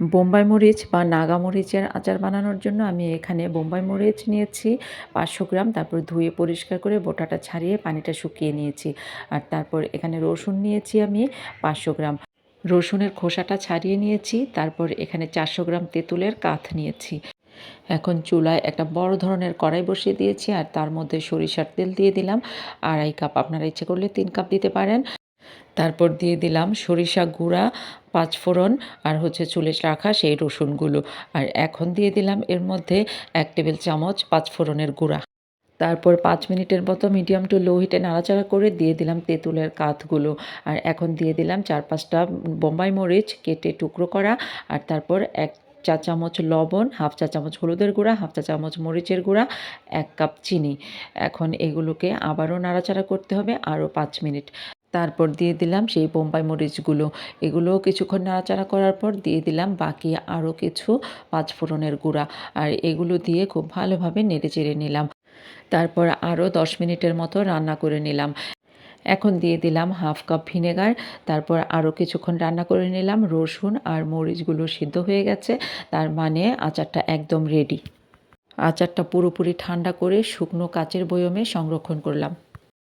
বোম্বাই মরিচ বা নাগা মরিচের আচার বানানোর জন্য আমি এখানে বোম্বাই মরিচ নিয়েছি, পাঁচশো গ্রাম, তারপর ধুয়ে পরিষ্কার করে বোটাটা ছাড়িয়ে পানিটা শুকিয়ে নিয়েছি। আর তারপর এখানে রসুন নিয়েছি আমি পাঁচশো গ্রাম। রসুনের খোসাটা ছাড়িয়ে নিয়েছি, তারপর এখানে চারশো গ্রাম তেঁতুলের কাঠ নিয়েছি। এখন চুলায় একটা বড় ধরনের কড়াই বসিয়ে দিয়েছি, আর তার মধ্যে সরিষার তেল দিয়ে দিলাম। আড়াই কাপ, আপনারা ইচ্ছে করলে তিন কাপ দিতে পারেন। তারপর দিয়ে দিলাম সরিষা গুঁড়া, পাঁচফোড়ন আর হচ্ছে চুলে রাখা সেই রসুনগুলো। আর এখন দিয়ে দিলাম এর মধ্যে এক টেবিল চামচ পাঁচফোড়নের গুঁড়া। তারপর পাঁচ মিনিটের মতো মিডিয়াম টু লো হিটে নাড়াচাড়া করে দিয়ে দিলাম তেঁতুলের কাঠগুলো আর এখন দিয়ে দিলাম চার পাঁচটা বোম্বাই মরিচ কেটে টুকরো করা। আর তারপর এক চা চামচ লবণ, হাফ চা চামচ হলুদের গুঁড়া, হাফ চা চামচ মরিচের গুঁড়া, এক কাপ চিনি। এখন এগুলোকে আবারও নাড়াচাড়া করতে হবে আরও পাঁচ মিনিট। তারপর দিয়ে দিলাম সেই বোম্বাই মরিচগুলো। এগুলোও কিছুক্ষণ নাড়াচাড়া করার পর দিয়ে দিলাম বাকি আরও কিছু পাঁচফোড়নের গুঁড়া। আর এগুলো দিয়ে খুব ভালোভাবে নেড়ে চেড়ে নিলাম। তারপর আরও দশ মিনিটের মতো রান্না করে নিলাম। এখন দিয়ে দিলাম হাফ কাপ ভিনেগার। তারপর আরও কিছুক্ষণ রান্না করে নিলাম রসুন আর মরিচগুলো সিদ্ধ হয়ে গেছে। তার মানে আচারটা একদম রেডি আচারটা পুরোপুরি ঠান্ডা করে শুকনো কাচের বয়মে সংরক্ষণ করলাম।